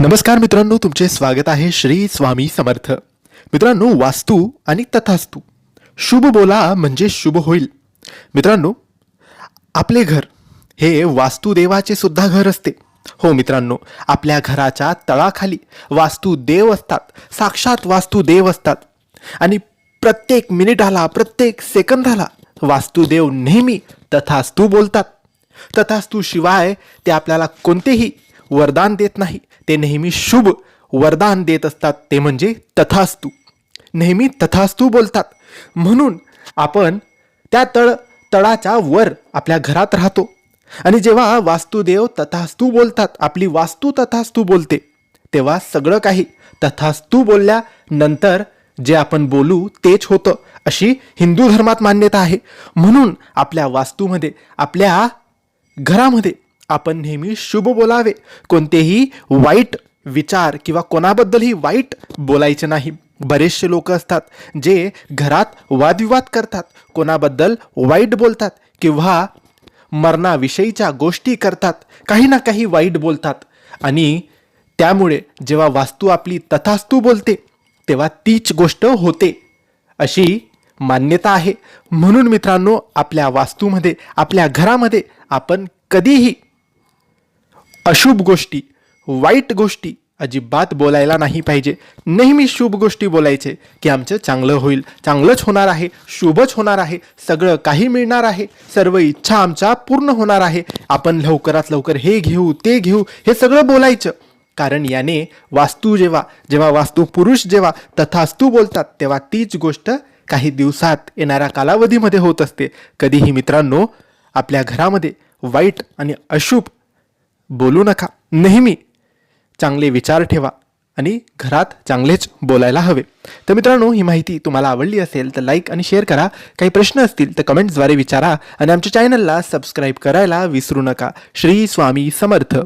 नमस्कार मित्रांनो तुमचे स्वागत आहे श्री स्वामी समर्थ. मित्रांनो वास्तू आणि तथास्तू. शुभ बोला म्हणजे शुभ होईल. मित्रांनो आपले घर हे वास्तुदेवाचे सुद्धा घर असते. हो मित्रांनो आपल्या घराच्या तळाखाली वास्तुदेव असतात साक्षात वास्तुदेव असतात. आणि प्रत्येक मिनिटाला प्रत्येक सेकंदाला वास्तुदेव नेहमी तथास्तू बोलतात. तथास्तू शिवाय ते आपल्याला कोणतेही वरदान देत नाही. ते नेहमी शुभ वरदान देत असतात. ते म्हणजे तथास्तू. नेहमी तथास्तू बोलतात. म्हणून आपण त्या तळ तळाच्या वर आपल्या घरात राहतो. आणि जेव्हा वास्तुदेव तथास्तू बोलतात आपली वास्तू तथास्तू बोलते तेव्हा सगळं काही तथास्तू बोलल्यानंतर जे आपण बोलू तेच होतं अशी हिंदू धर्मात मान्यता आहे. म्हणून आपल्या वास्तूमध्ये आपल्या घरामध्ये आपण नेहमी शुभ बोलावे. कोणतेही वाईट विचार किंवा कोणाबद्दलही वाईट बोलायचे नाही. बरेचसे लोक असतात जे घरात वादविवाद करतात कोणाबद्दल वाईट बोलतात किंवा मरणाविषयीच्या गोष्टी करतात काही ना काही वाईट बोलतात. आणि त्यामुळे जेव्हा वास्तू आपली तथास्तू बोलते तेव्हा तीच गोष्ट होते. अशी मान्यता आहे. म्हणून मित्रांनो आपल्या वास्तूमध्ये आपल्या घरामध्ये आपण कधीही अशुभ गोष्टी वाईट गोष्टी अजिबात बोलायला नाही पाहिजे. नेहमी शुभ गोष्टी बोलायचे की आमचं चांगलं होईल. चांगलंच होणार आहे शुभच होणार आहे सगळं काही मिळणार आहे सर्व इच्छा आमच्या पूर्ण होणार आहे. आपण लवकरात लवकर हे घेऊ ते घेऊ हे सगळं बोलायचं. कारण याने वास्तू जेव्हा जेव्हा वास्तू पुरुष जेव्हा तथास्तू बोलतात तेव्हा तीच गोष्ट काही दिवसात येणाऱ्या कालावधीमध्ये होत असते. कधीही मित्रांनो आपल्या घरामध्ये वाईट आणि अशुभ बोलू नका. नेहमी चांगले विचार ठेवा आणि घरात चांगलेच बोलायला हवे. तर मित्रांनो ही माहिती तुम्हाला आवडली असेल तर लाईक आणि शेअर करा. काही प्रश्न असतील तर कमेंट्सद्वारे विचारा आणि आमच्या चॅनलला सबस्क्राईब करायला विसरू नका. श्री स्वामी समर्थ.